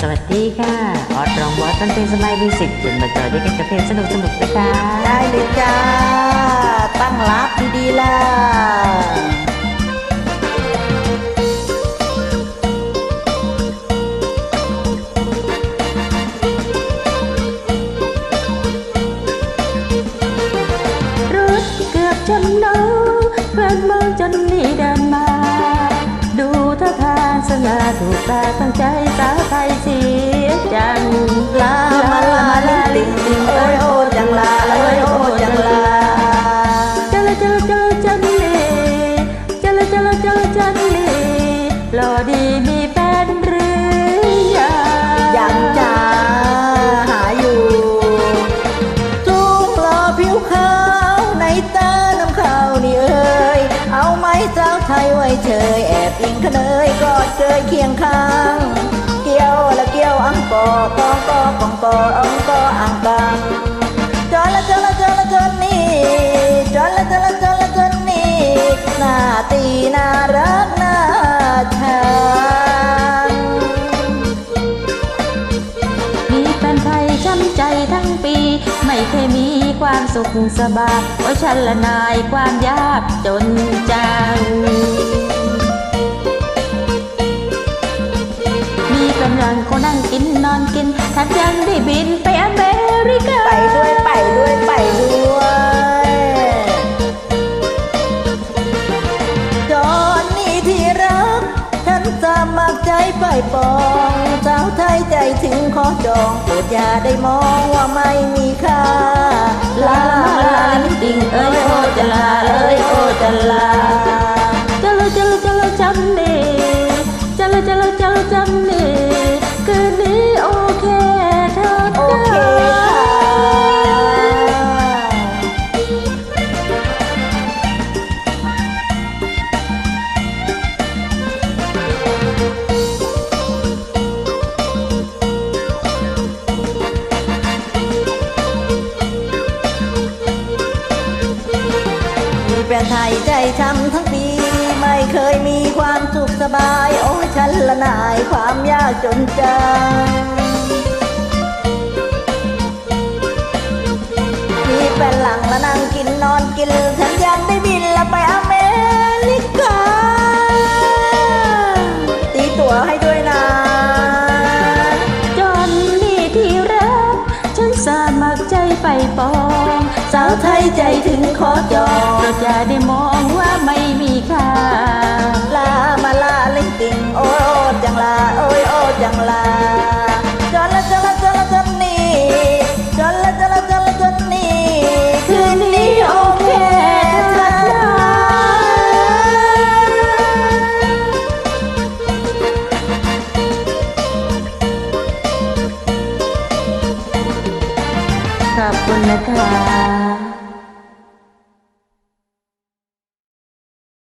สวัสดีค่ะ ออดรองบอสต้นเพลงสมัยมิวสิกจนมาจอยด้วยกันกับเพลงสนุกสนุกๆนะคะได้เลยจ้า ตั้งรับดีๆล่ะรถเกือบชนน้องเพื่อนมองจนหนีเดินมาดูท่าทาง สง่าถูกตาตั้งใจสาวไทยเสียจังลามาลาลิงลิงโอ้ยโอ้จังลาโอ้ยโอ้จังลาเจลเจลเจลจันเลเจลเจลเจลจันเลหล่อดีมีแฟนหรือยังยังจ้าหาอยู่สูงหล่อผิวขาวในตาน้ำขาวนี่เอ้ยเอาไหมสาวไทยไว้เฉยแอบอิงขะ เนยกอเคียงข้าง เกี่ยวละเกี่ยวอังกอกองกอกองกออังกออังกังจอละจอละจอละจอนี่จอละจอละจอละจอนี่หน้าตีน่ารักน่าชังมีแฟนไทยช้ำใจทั้งปี ไม่เคยมีความสุขสบายโอ้ยฉันละนายความยากจนจัง มีกำลังก็นั่งกินนอนกินแถมยังได้บินไปอเมริกา ไปด้วยไปด้วยไปด้วยจอนนี่ที่รักฉันสมัครใจไปปองสาวไทยใจถึงขอจองโปรดอย่าได้มองว่าไม่มีค่าลาลาลาลิติงเอ้ยโอจะลาเอ้ยโอจะลา แฟนไทยใจช้ำทั้งปี ไม่เคยมีความสุขสบาย โอ้ฉันละนายความยากจนจังมีแฟนหลังละนั่งกินนอนกินฉันยังได้บินละไปอเมริกา ตีตั๋วให้ด้วยนะจนนี่ที่รัก ฉันสมัครใจไปปอ สาวไทยใจถึงขอจองเราจะได้มองว่าไม่มีค่าลามาลาเล่งติงโอ้ยโอ้จังลาโอ้ยโอ้จังลา का पुनता